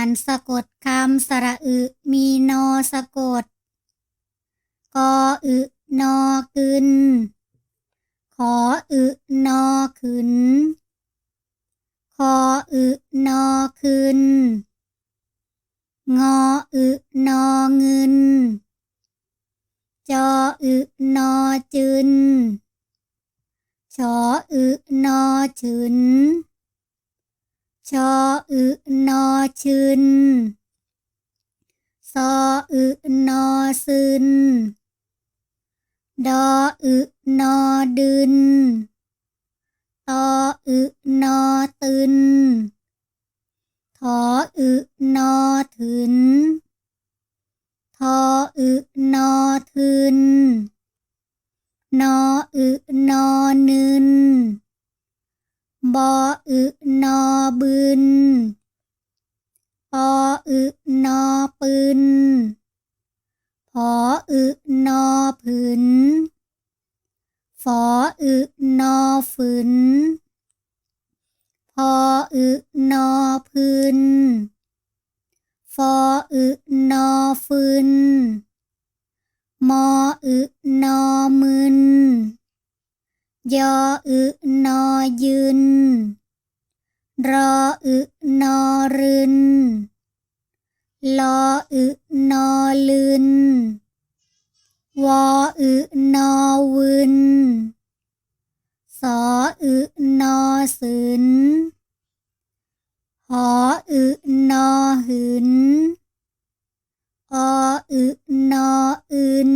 านสะกดคำสระอึมีนอสะกด กออึนอกึนขออึนอขึ้น คออึนอขึ้น งออึนอเงิน จออึนอจึนชออึนอฉึนชออึนอชึน ซออึนอ ซึน ดออึนอดึน ตออึนอตึน ถออึนอถึน ทออึนอทึน นออึนอนึน บออึนอบึนปออึนอปืน พออึนอผืนฟออึนอฝืนพออึนอพื้นฟออึนอฟืนมออึนอมึนยออึนอยืน รออึนอรึน ลออึนอลืน วออึนอวืน สออึนอสืนหออึนอหืนออึนออื่น